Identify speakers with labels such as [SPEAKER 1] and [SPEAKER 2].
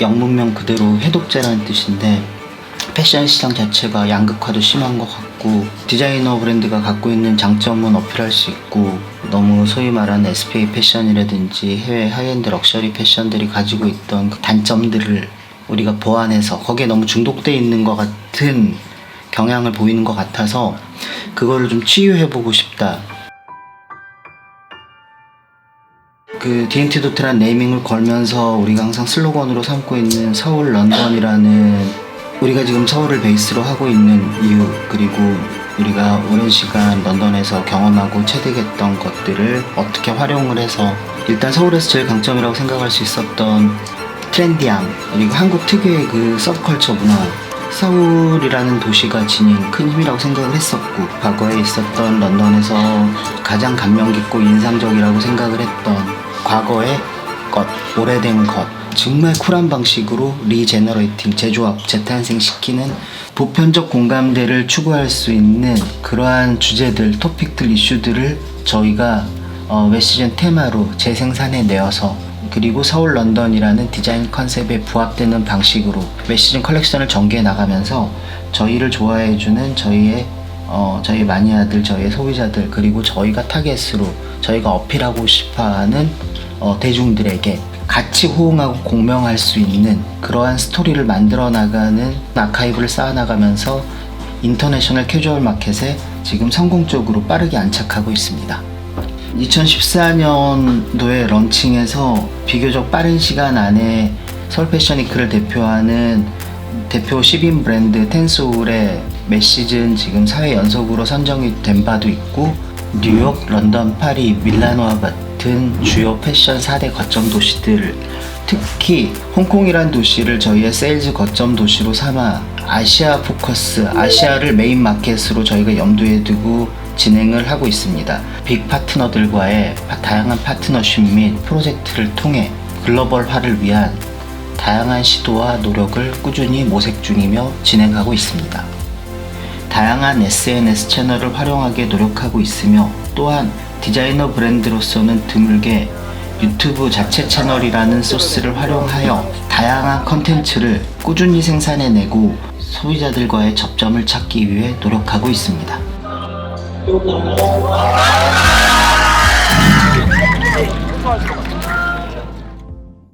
[SPEAKER 1] 영문명 그대로 해독제라는 뜻인데 패션 시장 자체가 양극화도 심한 것 같고 디자이너 브랜드가 갖고 있는 장점은 어필할 수 있고 너무 소위 말하는 SPA 패션이라든지 해외 하이엔드 럭셔리 패션들이 가지고 있던 그 단점들을 우리가 보완해서 거기에 너무 중독돼 있는 것 같은 경향을 보이는 것 같아서 그거를 좀 치유해보고 싶다. 그 DNT 도트란 네이밍을 걸면서 우리가 항상 슬로건으로 삼고 있는 서울 런던이라는 우리가 지금 서울을 베이스로 하고 있는 이유 그리고 우리가 오랜 시간 런던에서 경험하고 체득했던 것들을 어떻게 활용을 해서 일단 서울에서 제일 강점이라고 생각할 수 있었던 트렌디함 그리고 한국 특유의 그 서브컬처 문화 서울이라는 도시가 지닌 큰 힘이라고 생각을 했었고 과거에 있었던 런던에서 가장 감명 깊고 인상적이라고 생각을 했던 과거의 것, 오래된 것 정말 쿨한 방식으로 리제너레이팅, 재조합, 재탄생시키는 보편적 공감대를 추구할 수 있는 그러한 주제들, 토픽들, 이슈들을 저희가 어, 웨시즌 테마로 재생산해 내어서 그리고 서울 런던이라는 디자인 컨셉에 부합되는 방식으로 웨시즌 컬렉션을 전개해 나가면서 저희를 좋아해주는 저희의 어, 저희 마니아들, 저희의 소비자들 그리고 저희가 타겟으로 저희가 어필하고 싶어 하는 어, 대중들에게 같이 호응하고 공명할 수 있는 그러한 스토리를 만들어 나가는 아카이브를 쌓아 나가면서 인터내셔널 캐주얼 마켓에 지금 성공적으로 빠르게 안착하고 있습니다. 2014년도에 런칭해서 비교적 빠른 시간 안에 서울 패션위크를 대표하는 대표 10인 브랜드 텐소울의 몇 시즌 지금 사회 연속으로 선정이 된 바도 있고 뉴욕, 런던, 파리, 밀라노와 같은 주요 패션 4대 거점 도시들 특히 홍콩이란 도시를 저희의 세일즈 거점 도시로 삼아 아시아 포커스, 아시아를 메인 마켓으로 저희가 염두에 두고 진행을 하고 있습니다. 빅 파트너들과의 다양한 파트너십 및 프로젝트를 통해 글로벌화를 위한 다양한 시도와 노력을 꾸준히 모색 중이며 진행하고 있습니다. 다양한 SNS 채널을 활용하게 노력하고 있으며 또한 디자이너 브랜드로서는 드물게 유튜브 자체 채널이라는 소스를 활용하여 다양한 컨텐츠를 꾸준히 생산해내고 소비자들과의 접점을 찾기 위해 노력하고 있습니다.